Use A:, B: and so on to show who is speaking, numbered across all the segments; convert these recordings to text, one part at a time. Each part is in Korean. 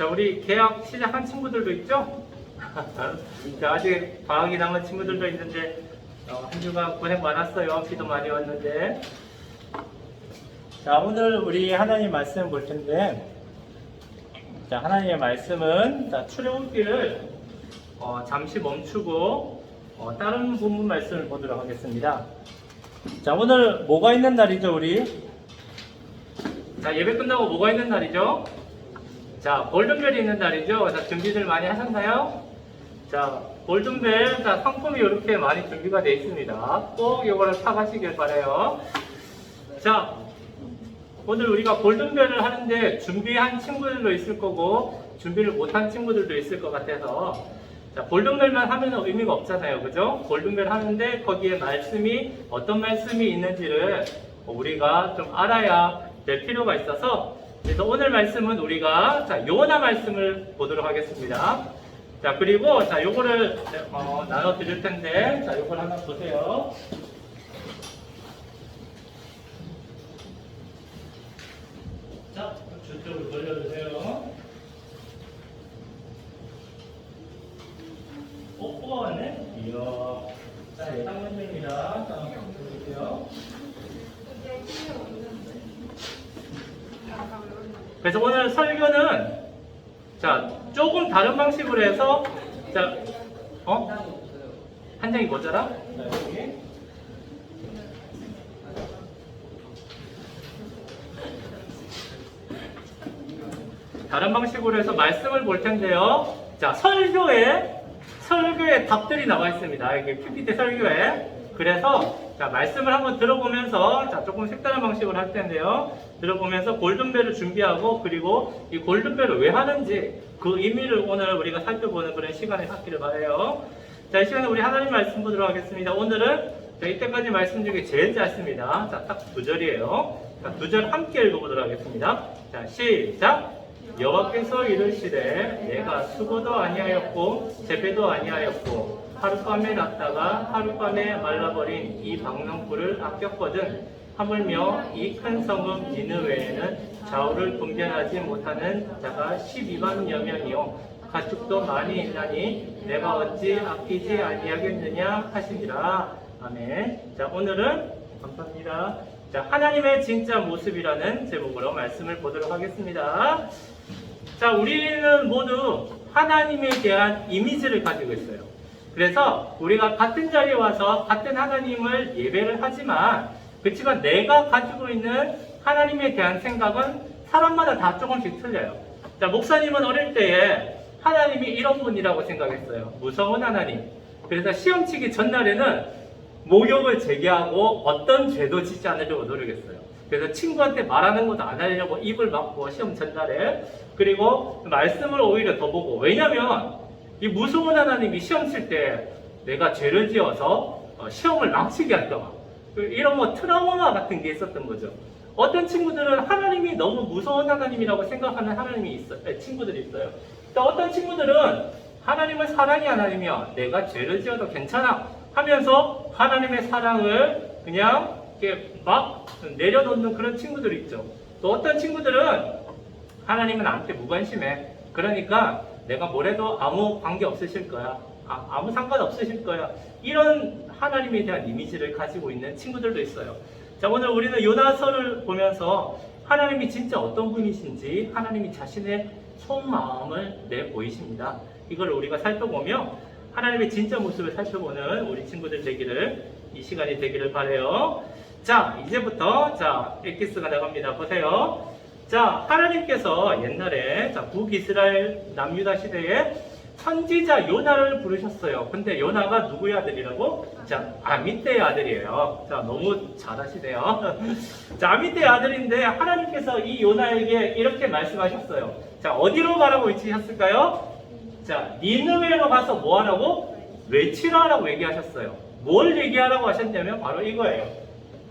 A: 자, 우리 개학 시작한 친구들도 있죠? 자, 아직 방학이 남은 친구들도 있는데, 어, 한 주간 고생 많았어요. 비도 많이 왔는데. 자, 오늘 우리 하나님 말씀 볼 텐데, 자, 하나님의 말씀은, 자, 출애굽기를 어, 잠시 멈추고, 어, 다른 본문 말씀을 보도록 하겠습니다. 자, 오늘 뭐가 있는 날이죠, 우리? 자, 예배 끝나고 뭐가 있는 날이죠? 자, 골든벨이 있는 날이죠. 자, 준비들 많이 하셨나요? 자, 골든벨, 자, 상품이 이렇게 많이 준비가 되어 있습니다. 꼭 이거를 사가시길 바래요. 자, 오늘 우리가 골든벨을 하는데 준비한 친구들도 있을 거고, 준비를 못한 친구들도 있을 것 같아서, 자, 골든벨만 하면 의미가 없잖아요. 그죠? 골든벨 하는데 거기에 말씀이, 어떤 말씀이 있는지를 우리가 좀 알아야 될 필요가 있어서, 그래서 오늘 말씀은 우리가, 자, 요나 말씀을 보도록 하겠습니다. 자, 그리고, 자, 요거를, 어, 나눠 드릴 텐데, 자, 요걸 하나 보세요. 자, 저쪽으로 돌려 주세요. 어, 뽑아왔네? 이야. 자, 예상 문제입니다. 자, 보세요. 그래서 오늘 설교는 자 조금 다른 방식으로 해서 자 어? 한 장이 모자라? 다른 방식으로 해서 말씀을 볼 텐데요. 자, 설교에 설교에 답들이 나와 있습니다. 이게 PPT 설교에. 그래서 자, 말씀을 한번 들어보면서 자, 조금 색다른 방식으로 할 텐데요. 들어보면서 골든벨을 준비하고 그리고 이 골든벨을 왜 하는지 그 의미를 오늘 우리가 살펴보는 그런 시간을 갖기를 바래요. 자, 이 시간에 우리 하나님 말씀 보도록 하겠습니다. 오늘은 자, 이때까지 말씀 중에 제일 짧습니다. 자, 딱 두 절이에요. 자, 두 절 함께 읽어보도록 하겠습니다. 자, 시작. 여호와께서 이르시되 내가 수고도 아니하였고 재배도 아니하였고 하룻밤에 났다가 하룻밤에 말라버린 이 박농불을 아꼈거든 하물며 이 큰 성읍 니느웨에는 좌우를 분별하지 못하는 자가 12만여 명이요. 가축도 많이 있나니 내가 어찌 아끼지 아니하겠느냐 하시니라 아멘. 자 오늘은 감사합니다. 자 하나님의 진짜 모습이라는 제목으로 말씀을 보도록 하겠습니다. 자, 우리는 모두 하나님에 대한 이미지를 가지고 있어요. 그래서 우리가 같은 자리에 와서 같은 하나님을 예배를 하지만 그렇지만 내가 가지고 있는 하나님에 대한 생각은 사람마다 다 조금씩 틀려요. 자, 목사님은 어릴 때에 하나님이 이런 분이라고 생각했어요. 무서운 하나님. 그래서 시험 치기 전날에는 모욕을 제기하고 어떤 죄도 짓지 않으려고 노력했어요. 그래서 친구한테 말하는 것도 안 하려고 입을 막고 시험 전날에 그리고 말씀을 오히려 더 보고 왜냐면 이 무서운 하나님이 시험 칠 때 내가 죄를 지어서 어, 시험을 망치게 할까봐 그 이런 뭐 트라우마 같은 게 있었던 거죠. 어떤 친구들은 하나님이 너무 무서운 하나님이라고 생각하는 하나님이 있어 요 친구들이 있어요. 또 어떤 친구들은 하나님은 사랑이 하나님이야. 내가 죄를 지어도 괜찮아 하면서 하나님의 사랑을 그냥 이렇게 막 내려놓는 그런 친구들이 있죠. 또 어떤 친구들은 하나님은 나한테 무관심해. 그러니까 내가 뭐래도 아무 관계 없으실 거야. 아, 무 상관 없으실 거야. 이런 하나님에 대한 이미지를 가지고 있는 친구들도 있어요. 자, 오늘 우리는 요나서를 보면서 하나님이 진짜 어떤 분이신지 하나님이 자신의 속마음을 내 보이십니다. 이걸 우리가 살펴보며 하나님의 진짜 모습을 살펴보는 우리 친구들 되기를 이 시간이 되기를 바래요. 자, 이제부터 자 엑기스가 나갑니다. 보세요. 자, 하나님께서 옛날에 자, 북이스라엘 남유다 시대에 선지자 요나를 부르셨어요. 근데 요나가 누구의 아들이라고? 자, 아미떼의 아들이에요. 자, 너무 잘하시네요. 자, 아미떼의 아들인데 하나님께서 이 요나에게 이렇게 말씀하셨어요. 자, 어디로 가라고 외치셨을까요? 자, 니느웨로 가서 뭐 하라고? 외치라라고 얘기하셨어요. 뭘 얘기하라고 하셨냐면 바로 이거예요.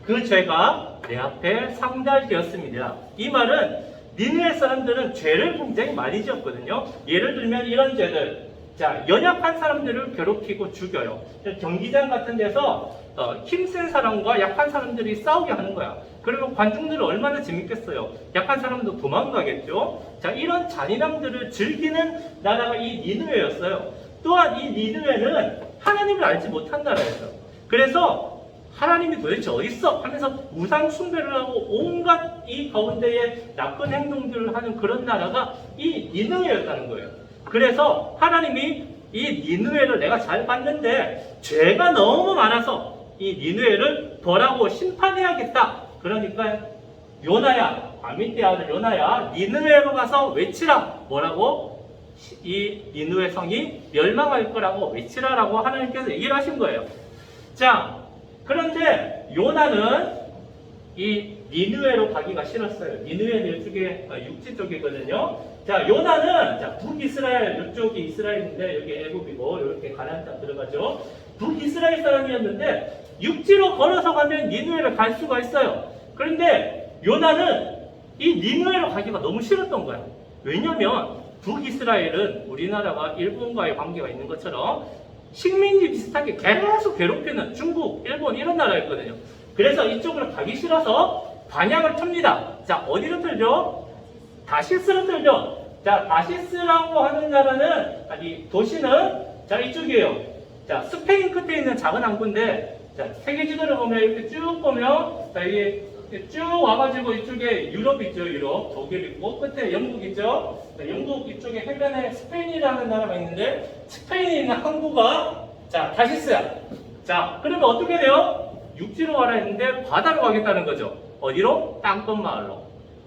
A: 그 죄가 내 앞에 상달되었습니다. 이 말은 니느웨 사람들은 죄를 굉장히 많이 지었거든요. 예를 들면 이런 죄들. 자, 연약한 사람들을 괴롭히고 죽여요. 경기장 같은 데서 어, 힘센 사람과 약한 사람들이 싸우게 하는 거야. 그러면 관중들은 얼마나 재밌겠어요. 약한 사람도 도망가겠죠. 자, 이런 잔인함들을 즐기는 나라가 이 니누에였어요. 또한 이 니누에는 하나님을 알지 못한 나라였어요. 그래서 하나님이 도대체 어디 있어? 하면서 우상 숭배를 하고 온갖 이 가운데에 나쁜 행동들을 하는 그런 나라가 이 니누에였다는 거예요. 그래서 하나님이 이 니누에를 내가 잘 봤는데 죄가 너무 많아서 이 니누에를 벌하고 심판해야겠다. 그러니까 요나야, 아미떼 아들 요나야, 니누에로 가서 외치라. 뭐라고? 이 니누의 성이 멸망할 거라고 외치라라고 하나님께서 얘기를 하신 거예요. 자, 그런데 요나는 이 니누에로 가기가 싫었어요. 니누에는 이쪽에 어, 육지 쪽이거든요. 자, 요나는 자, 북이스라엘 이쪽이 이스라엘인데 여기 애굽이고 이렇게 가나안 땅 들어가죠. 북이스라엘 사람이었는데 육지로 걸어서 가면 니누에를 갈 수가 있어요. 그런데 요나는 이 니누에로 가기가 너무 싫었던 거야. 왜냐면 북이스라엘은 우리나라와 일본과의 관계가 있는 것처럼 식민지 비슷하게 계속 괴롭히는 중국, 일본 이런 나라였거든요. 그래서 이쪽으로 가기 싫어서 반향을 틉니다. 자, 어디로 틀죠? 다시스로 틀죠. 자, 다시스라고 하는 나라는, 아니, 도시는, 자, 이쪽이에요. 자, 스페인 끝에 있는 작은 항구인데, 자, 세계 지도를 보면 이렇게 쭉 보면, 자, 이게 쭉 와가지고 이쪽에 유럽 있죠, 유럽. 독일 있고, 끝에 영국 있죠. 자, 영국 이쪽에 해변에 스페인이라는 나라가 있는데, 스페인에 있는 항구가, 자, 다시스야. 자, 그러면 어떻게 돼요? 육지로 가라 했는데 바다로 가겠다는 거죠. 어디로? 땅끝 마을로.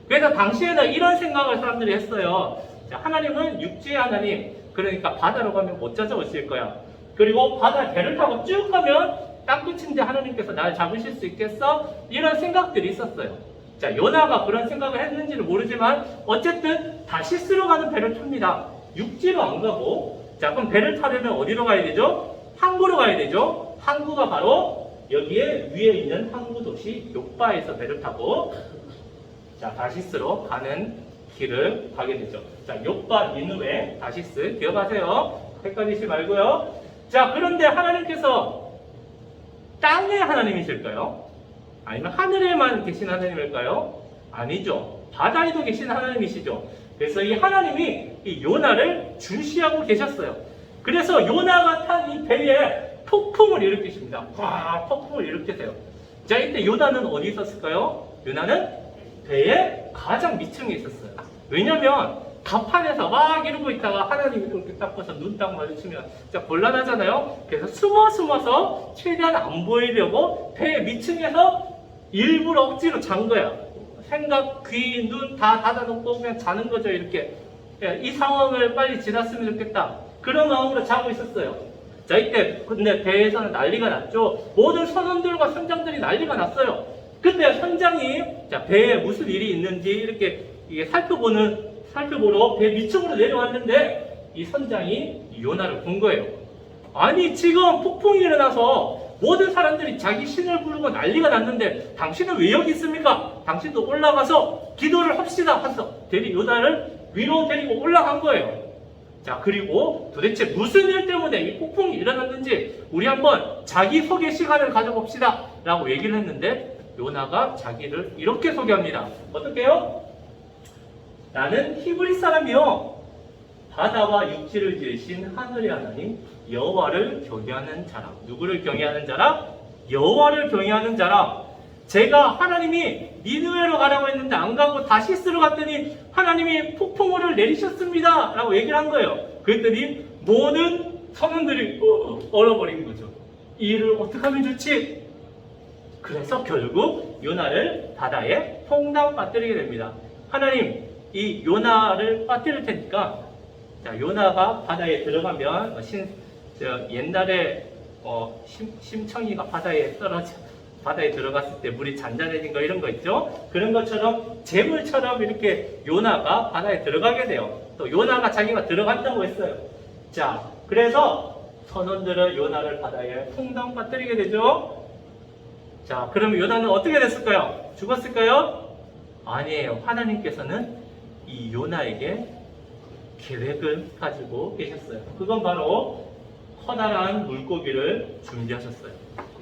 A: 그래서 당시에는 이런 생각을 사람들이 했어요. 자, 하나님은 육지의 하나님, 그러니까 바다로 가면 못 찾아오실 거야. 그리고 바다 배를 타고 쭉 가면 땅끝인데 하나님께서 날 잡으실 수 있겠어? 이런 생각들이 있었어요. 자, 요나가 그런 생각을 했는지는 모르지만 어쨌든 다 시스로 가는 배를 탑니다. 육지로 안 가고 자, 그럼 배를 타려면 어디로 가야 되죠? 항구로 가야 되죠. 항구가 바로 여기에 위에 있는 항구 도시 요바에서 배를 타고 자 다시스로 가는 길을 가게 되죠. 자 요바 니누에 다시스 기억하세요. 헷갈리지 말고요. 자 그런데 하나님께서 땅의 하나님이실까요? 아니면 하늘에만 계신 하나님일까요? 아니죠. 바다에도 계신 하나님이시죠. 그래서 이 하나님이 이 요나를 주시하고 계셨어요. 그래서 요나가 탄 이 배에 폭풍을 일으키십니다. 와, 폭풍을 일으키세요. 자, 이때 요나는 어디 있었을까요? 요나는 배의 가장 밑층에 있었어요. 왜냐면 갑판에서 막 이러고 있다가 하나님이 이렇게 딱 봐서 눈 딱 마주치면 진짜 곤란하잖아요. 그래서 숨어 숨어서 최대한 안 보이려고 배 밑층에서 일부러 억지로 잔 거야. 생각, 귀, 눈 다 닫아놓고 그냥 자는 거죠. 이렇게 예, 이 상황을 빨리 지났으면 좋겠다. 그런 마음으로 자고 있었어요. 자 이때 근데 배에서는 난리가 났죠. 모든 선원들과 선장들이 난리가 났어요. 그때 선장이 자 배에 무슨 일이 있는지 이렇게 살펴보는 살펴보러 배 밑쪽으로 내려왔는데 이 선장이 요나를 본 거예요. 아니 지금 폭풍이 일어나서 모든 사람들이 자기 신을 부르고 난리가 났는데 당신은 왜 여기 있습니까? 당신도 올라가서 기도를 합시다 하서 대리 요나를 위로 데리고 올라간 거예요. 자, 그리고 도대체 무슨 일 때문에 이 폭풍이 일어났는지 우리 한번 자기 소개 시간을 가져봅시다. 라고 얘기를 했는데 요나가 자기를 이렇게 소개합니다. 어떻게요? 나는 히브리 사람이요. 바다와 육지를 지으신 하늘의 하나님 여호와를 경외하는 자라. 누구를 경외하는 자라? 여호와를 경외하는 자라. 제가 하나님이 니느웨로 가라고 했는데 안 가고 다시스로 갔더니 하나님이 폭풍우를 내리셨습니다. 라고 얘기를 한 거예요. 그랬더니 모든 선원들이 어, 얼어버린 거죠. 이 일을 어떻게 하면 좋지? 그래서 결국 요나를 바다에 통당 빠뜨리게 됩니다. 하나님, 이 요나를 빠뜨릴 테니까 자, 요나가 바다에 들어가면 어, 신, 저, 옛날에 어, 심, 심청이가 바다에 떨어져 바다에 들어갔을 때 물이 잔잔해진 거 이런 거 있죠? 그런 것처럼 재물처럼 이렇게 요나가 바다에 들어가게 돼요. 또 요나가 자기가 들어간다고 했어요. 자, 그래서 선원들은 요나를 바다에 풍덩 빠뜨리게 되죠. 자, 그럼 요나는 어떻게 됐을까요? 죽었을까요? 아니에요. 하나님께서는 이 요나에게 계획을 가지고 계셨어요. 그건 바로 커다란 물고기를 준비하셨어요.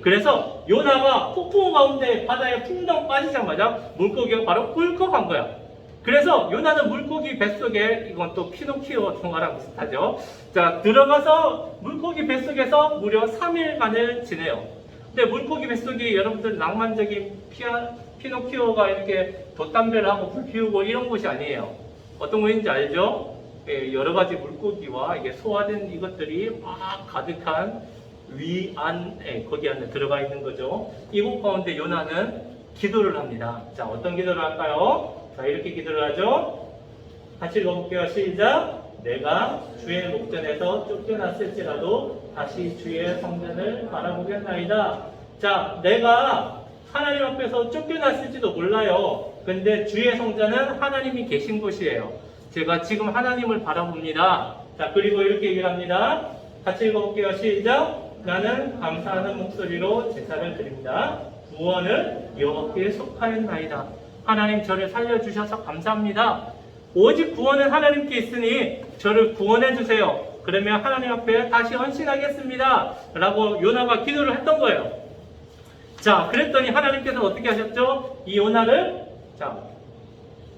A: 그래서 요나가 폭풍 가운데 바다에 풍덩 빠지자마자 물고기가 바로 꿀꺽한 거야. 그래서 요나는 물고기 뱃속에 이건 또 피노키오 동화랑 비슷하죠. 자 들어가서 물고기 뱃속에서 무려 3일간을 지내요. 근데 물고기 뱃속이 여러분들 낭만적인 피아, 피노키오가 이렇게 돛담배를 하고 불 피우고 이런 곳이 아니에요. 어떤 곳인지 알죠? 예, 여러 가지 물고기와 이게 소화된 이것들이 막 가득한 위안에 거기 안에 들어가 있는 거죠. 이곳 가운데 요나는 기도를 합니다. 자, 어떤 기도를 할까요? 자, 이렇게 기도를 하죠. 같이 읽어볼게요. 시작. 내가 주의 목전에서 쫓겨났을지라도 다시 주의 성전을 바라보겠나이다. 자, 내가 하나님 앞에서 쫓겨났을지도 몰라요. 근데 주의 성전은 하나님이 계신 곳이에요. 제가 지금 하나님을 바라봅니다. 자, 그리고 이렇게 얘기를 합니다. 같이 읽어볼게요. 시작. 나는 감사하는 목소리로 제사를 드립니다. 구원은 여호와께 속하였나이다. 하나님 저를 살려주셔서 감사합니다. 오직 구원은 하나님께 있으니 저를 구원해 주세요. 그러면 하나님 앞에 다시 헌신하겠습니다. 라고 요나가 기도를 했던 거예요. 자, 그랬더니 하나님께서 어떻게 하셨죠? 이 요나를 자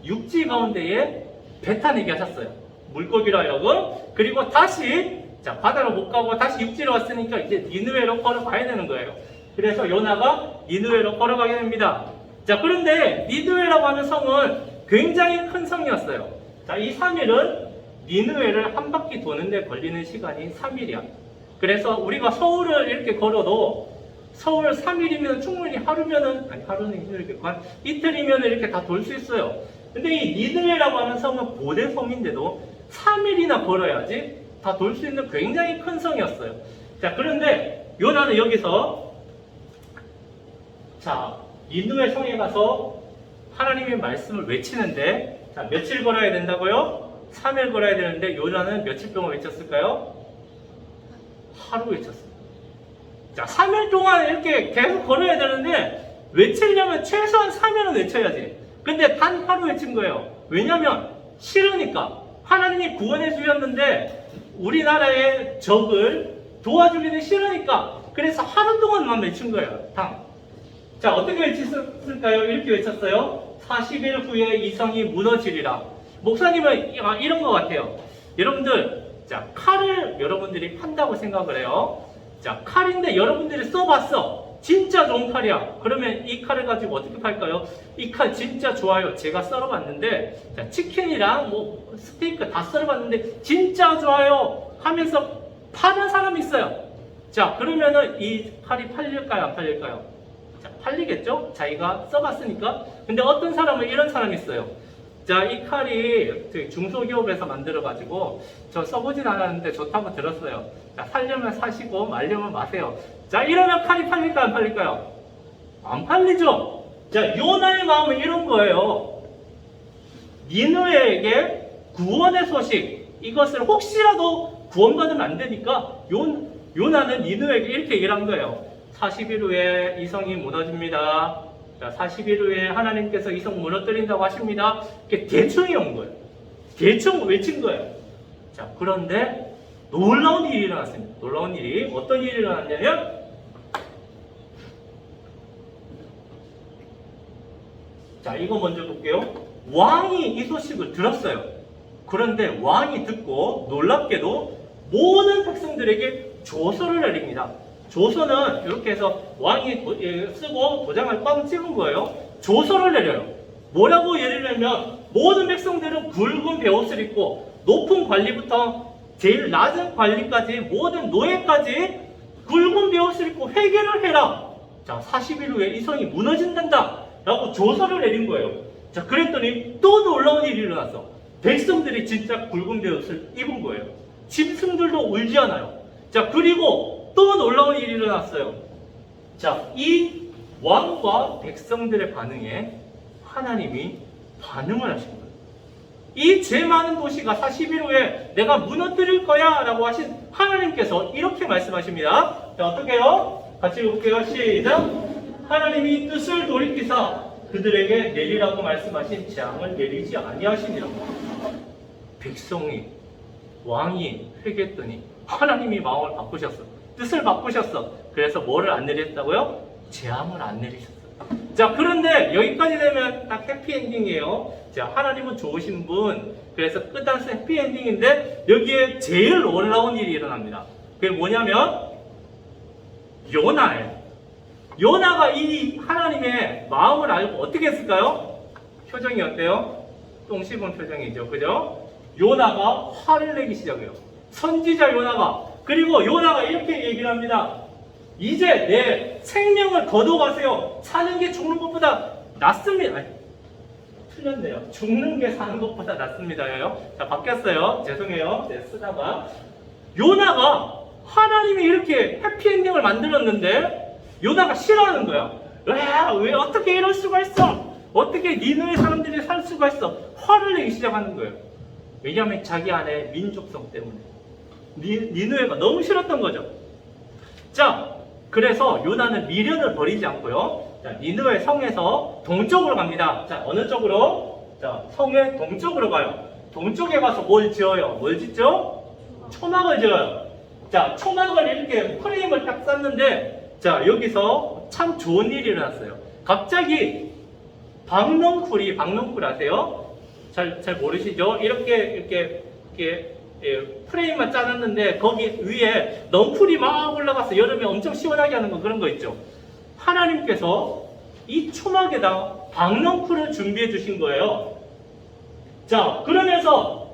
A: 육지 가운데에 배 타내게 하셨어요. 물고기로 하여금 그리고 다시 자 바다로 못 가고 다시 육지로 왔으니까 이제 니누에로 걸어가야 되는 거예요. 그래서 요나가 니누에로 걸어가게 됩니다. 자 그런데 니누에라고 하는 성은 굉장히 큰 성이었어요. 자이 3일은 니누에를 한 바퀴 도는데 걸리는 시간이 3일이야. 그래서 우리가 서울을 이렇게 걸어도 서울 3일이면 충분히 하루면은 아니 하루는 힘들겠고 한 이틀이면 이렇게 다 돌 수 있어요. 근데 이 니드웨라고 하는 성은 고대 성인데도 3일이나 걸어야지 다 돌 수 있는 굉장히 큰 성이었어요. 자 그런데 요나는 여기서 자 니드웨 성에 가서 하나님의 말씀을 외치는데 자 며칠 걸어야 된다고요? 3일 걸어야 되는데 요나는 며칠 동안 외쳤을까요? 하루 외쳤어요. 자, 3일 동안 이렇게 계속 걸어야 되는데 외치려면 최소한 3일은 외쳐야지. 근데 단 하루 외친 거예요. 왜냐면 싫으니까. 하나님이 구원해 주셨는데 우리나라의 적을 도와주기는 싫으니까. 그래서 하루 동안만 외친 거예요. 당. 자, 어떻게 외쳤을까요? 이렇게 외쳤어요. 40일 후에 이 성이 무너지리라. 목사님은 아, 이런 것 같아요. 여러분들, 자, 칼을 여러분들이 판다고 생각을 해요. 자, 칼인데 여러분들이 써봤어. 진짜 좋은 칼이야. 그러면 이 칼을 가지고 어떻게 팔까요? 이 칼 진짜 좋아요. 제가 썰어봤는데, 자, 치킨이랑 뭐 스테이크 다 썰어봤는데, 진짜 좋아요. 하면서 파는 사람이 있어요. 자, 그러면은 이 칼이 팔릴까요? 안 팔릴까요? 자, 팔리겠죠? 자기가 써봤으니까. 근데 어떤 사람은 이런 사람이 있어요. 자, 이 칼이 저기 중소기업에서 만들어가지고 저 써보진 않았는데 좋다고 들었어요. 자, 살려면 사시고 말려면 마세요. 자, 이러면 칼이 팔릴까요? 안 팔릴까요? 안 팔리죠? 자, 요나의 마음은 이런 거예요. 니누에게 구원의 소식, 이것을 혹시라도 구원받으면 안 되니까 요, 요나는 니누에게 이렇게 얘기를 한 거예요. 40일 후에 이성이 무너집니다. 자, 40일 후에 하나님께서 이성 무너뜨린다고 하십니다. 이렇게 대충이 온 거예요. 대충 외친 거예요. 자, 그런데 놀라운 일이 일어났습니다. 놀라운 일이 어떤 일이 일어났냐면 자, 이거 먼저 볼게요. 왕이 이 소식을 들었어요. 그런데 왕이 듣고 놀랍게도 모든 백성들에게 조서를 내립니다. 조서는 이렇게 해서 왕이 도- 예, 쓰고 도장을 꽝 찍은 거예요. 조서를 내려요. 뭐라고 예를 들면 모든 백성들은 굵은 베옷을 입고 높은 관리부터 제일 낮은 관리까지 모든 노예까지 굵은 베옷을 입고 회개를 해라. 자, 40일 후에 이 성이 무너진단다. 라고 조서를 내린 거예요. 자, 그랬더니 또 놀라운 일이 일어났어. 백성들이 진짜 굵은 베옷을 입은 거예요. 짐승들도 울지 않아요. 자, 그리고 또 놀라운 일이 일어났어요. 자, 이 왕과 백성들의 반응에 하나님이 반응을 하신 거예요. 이죄 많은 도시가 40일 후에 내가 무너뜨릴 거야 라고 하신 하나님께서 이렇게 말씀하십니다. 자, 어떻게 해요? 같이 읽을게요. 시작. 하나님이 뜻을 돌이키사 그들에게 내리라고 말씀하신 재앙을 내리지 아니하시니라. 백성이 왕이 회개했더니 하나님이 마음을 바꾸셨어. 뜻을 바꾸셨어. 그래서 뭐를 안 내렸다고요? 재앙을 안 내리셨어. 자, 그런데 여기까지 되면 딱 해피엔딩이에요. 자, 하나님은 좋으신 분. 그래서 끝단수 해피엔딩인데 여기에 제일 놀라운 일이 일어납니다. 그게 뭐냐면 요나예요. 요나가 이 하나님의 마음을 알고 어떻게 했을까요? 표정이 어때요? 똥 씹은 표정이죠. 그죠? 요나가 화를 내기 시작해요. 선지자 요나가. 그리고 요나가 이렇게 얘기를 합니다. 이제 내 생명을 거둬가세요. 사는 게 죽는 것보다 낫습니다. 아니, 틀렸네요. 죽는 게 사는 것보다 낫습니다요. 자, 바뀌었어요. 죄송해요. 네, 쓰다가. 요나가 하나님이 이렇게 해피엔딩을 만들었는데 요나가 싫어하는 거야. 왜, 왜 어떻게 이럴 수가 있어? 어떻게 니누의 사람들이 살 수가 있어? 화를 내기 시작하는 거예요. 왜냐하면 자기 안에 민족성 때문에. 니, 니누에가 너무 싫었던 거죠. 자, 그래서 요나는 미련을 버리지 않고요. 자, 니누의 성에서 동쪽으로 갑니다. 자, 어느 쪽으로? 자, 성의 동쪽으로 가요. 동쪽에 가서 뭘 지어요? 뭘 짓죠? 초막을 지어요. 자, 초막을 이렇게 프레임을 딱 쌌는데, 자, 여기서 참 좋은 일이 일어났어요. 갑자기 박넝쿨이, 박넝쿨 아세요? 잘, 잘 모르시죠? 이렇게, 이렇게, 이렇게, 예, 프레임만 짜놨는데, 거기 위에 넝쿨이 막 올라가서 여름에 엄청 시원하게 하는 거 그런 거 있죠? 하나님께서 이 초막에다 박넝쿨을 준비해 주신 거예요. 자, 그러면서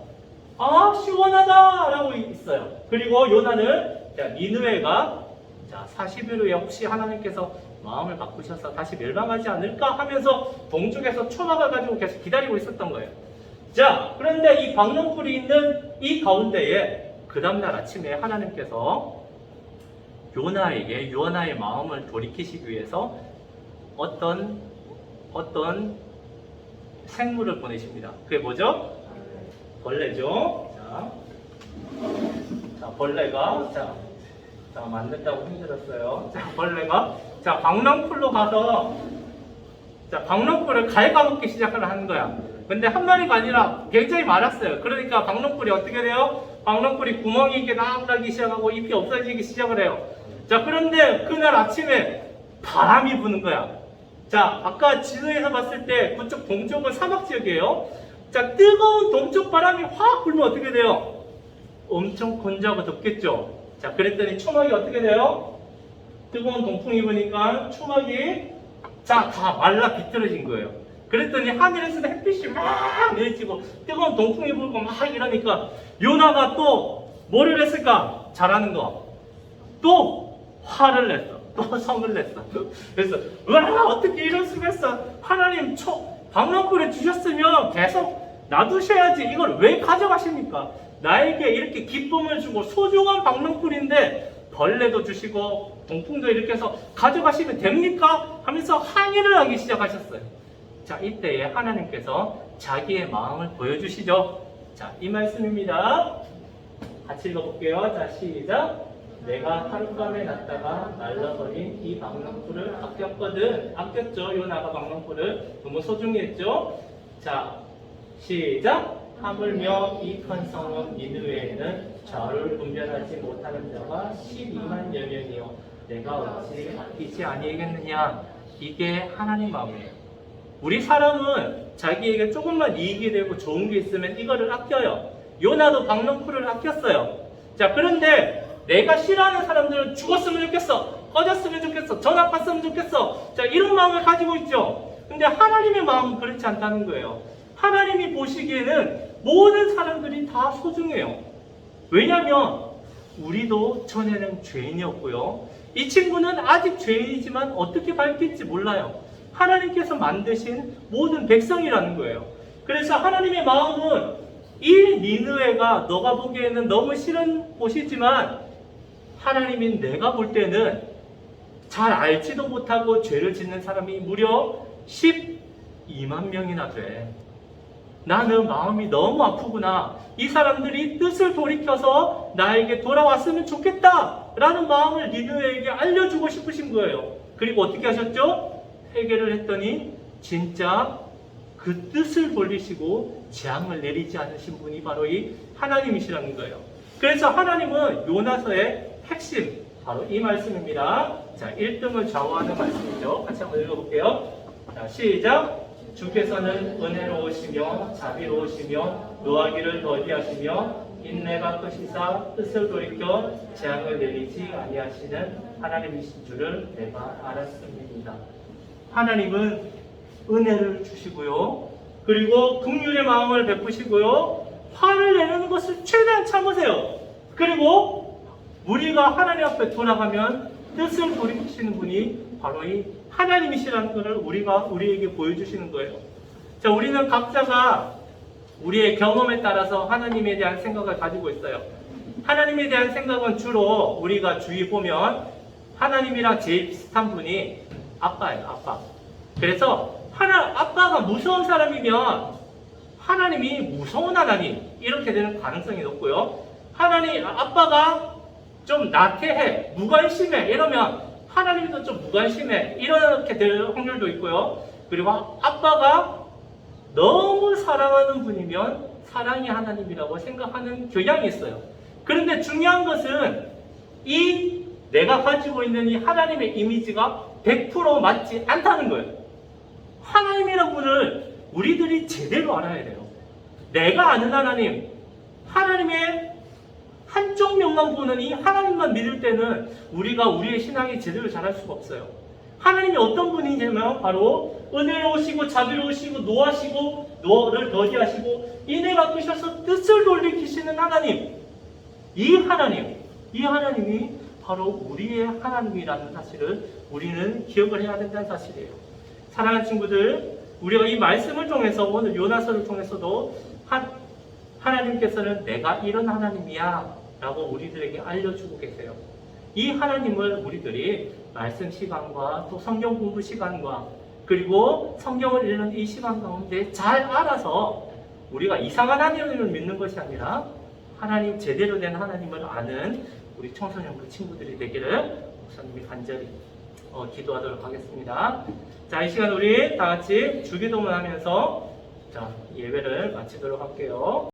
A: 아 시원하다라고 있어요. 그리고 요나는 자, 니느웨가 자 40일 후에 혹시 하나님께서 마음을 바꾸셔서 다시 멸망하지 않을까 하면서 동쪽에서 초막을 가지고 계속 기다리고 있었던 거예요. 자, 그런데 이 박농풀이 있는 이 가운데에 그 다음날 아침에 하나님께서 요나에게 요나의 마음을 돌이키시기 위해서 어떤 어떤 생물을 보내십니다. 그게 뭐죠? 벌레죠. 자, 자 벌레가 자, 자 만든다고 힘들었어요. 자 벌레가 자 박랑풀로 가서 자 박랑풀을 갉아먹기 시작을 하는 거야. 근데 한 마리가 아니라 굉장히 많았어요. 그러니까 박랑풀이 어떻게 돼요? 박랑풀이 구멍이 이렇게 나오기 시작하고 잎이 없어지기 시작을 해요. 자 그런데 그날 아침에 바람이 부는 거야. 자 아까 지도에서 봤을 때 그쪽 동쪽은 사막 지역이에요. 자, 뜨거운 동쪽 바람이 확 불면 어떻게 돼요? 엄청 건조하고 덥겠죠? 자, 그랬더니 초막이 어떻게 돼요? 뜨거운 동풍이 부니까 초막이 자, 다 말라 비틀어진 거예요. 그랬더니 하늘에서 햇빛이 막 내리치고 뜨거운 동풍이 불고 막 이러니까 요나가 또 뭐를 했을까? 잘하는 거. 또 화를 냈어. 또 성을 냈어. 그래서 와 어떻게 이럴 수가 있어? 하나님 초 박랑불에 주셨으면 계속 놔두셔야지 이걸 왜 가져가십니까? 나에게 이렇게 기쁨을 주고 소중한 박랑불인데 벌레도 주시고 동풍도 이렇게 해서 가져가시면 됩니까? 하면서 항의를 하기 시작하셨어요. 자 이때에 하나님께서 자기의 마음을 보여주시죠. 자 이 말씀입니다. 같이 읽어볼게요. 자 시작. 내가 하룻밤에 났다가 말라버린 이 박랑풀을 아꼈거든. 아꼈죠. 요나가 박랑풀을 너무 소중히 했죠. 자, 시작. 하물며 이큰 성읍 니느웨에는 좌우를 분별하지 못하는 자가 12만여 명이요. 내가 어찌 아끼지 아니겠느냐. 이게 하나님 마음이에요. 우리 사람은 자기에게 조금만 이익이 되고 좋은 게 있으면 이거를 아껴요. 요나도 박랑풀을 아꼈어요. 자, 그런데 내가 싫어하는 사람들은 죽었으면 좋겠어. 꺼졌으면 좋겠어. 전학 갔으면 좋겠어. 자, 이런 마음을 가지고 있죠. 근데 하나님의 마음은 그렇지 않다는 거예요. 하나님이 보시기에는 모든 사람들이 다 소중해요. 왜냐면 우리도 전에는 죄인이었고요. 이 친구는 아직 죄인이지만 어떻게 밝힐지 몰라요. 하나님께서 만드신 모든 백성이라는 거예요. 그래서 하나님의 마음은 이 니느웨가 너가 보기에는 너무 싫은 곳이지만 하나님인 내가 볼 때는 잘 알지도 못하고 죄를 짓는 사람이 무려 12만 명이나 돼. 나는 마음이 너무 아프구나. 이 사람들이 뜻을 돌이켜서 나에게 돌아왔으면 좋겠다. 라는 마음을 니느웨에게 알려주고 싶으신 거예요. 그리고 어떻게 하셨죠? 회개를 했더니 진짜 그 뜻을 돌리시고 재앙을 내리지 않으신 분이 바로 이 하나님이시라는 거예요. 그래서 하나님은 요나서의 핵심 바로 이 말씀입니다. 자, 1등을 좌우하는 말씀이죠. 같이 한번 읽어볼게요. 자, 시작. 주께서는 은혜로우시며 자비로우시며 노하기를 더디하시며 인내가 크시사 뜻을 돌이켜 재앙을 내리지 아니하시는 하나님이신 줄을 내가 알았습니다. 하나님은 은혜를 주시고요. 그리고 긍휼의 마음을 베푸시고요. 화를 내는 것을 최대한 참으세요. 그리고 우리가 하나님 앞에 돌아가면 뜻을 돌이키시는 분이 바로 이 하나님이시라는 것을 우리가 우리에게 보여주시는 거예요. 자, 우리는 각자가 우리의 경험에 따라서 하나님에 대한 생각을 가지고 있어요. 하나님에 대한 생각은 주로 우리가 주위 보면 하나님이랑 제일 비슷한 분이 아빠예요, 아빠. 그래서 하나 아빠가 무서운 사람이면 하나님이 무서운 하나님 이렇게 되는 가능성이 높고요. 하나님 아빠가 좀 나태해, 무관심해 이러면 하나님도 좀 무관심해 이렇게 될 확률도 있고요. 그리고 아빠가 너무 사랑하는 분이면 사랑이 하나님이라고 생각하는 경향이 있어요. 그런데 중요한 것은 이 내가 가지고 있는 이 하나님의 이미지가 100% 맞지 않다는 거예요. 하나님이라는 분을 우리들이 제대로 알아야 돼요. 내가 아는 하나님, 하나님의 한쪽 면만 보는 이 하나님만 믿을 때는 우리가 우리의 신앙이 제대로 잘할 수가 없어요. 하나님이 어떤 분이냐면 바로 은혜로우시고 자비로우시고 노하시고 노를 더디하시고 인애가 크셔서 뜻을 돌리키시는 하나님. 이 하나님, 이 하나님이 바로 우리의 하나님이라는 사실을 우리는 기억을 해야 된다는 사실이에요. 사랑하는 친구들, 우리가 이 말씀을 통해서 오늘 요나서를 통해서도 한, 하나님께서는 내가 이런 하나님이야 라고 우리들에게 알려주고 계세요. 이 하나님을 우리들이 말씀 시간과 또 성경 공부 시간과 그리고 성경을 읽는 이 시간 가운데 잘 알아서 우리가 이상한 하나님을 믿는 것이 아니라 하나님 제대로 된 하나님을 아는 우리 청소년 그 친구들이 되기를 목사님이 간절히 어, 기도하도록 하겠습니다. 자, 이 시간 우리 다 같이 주기도문 하면서 자, 예배를 마치도록 할게요.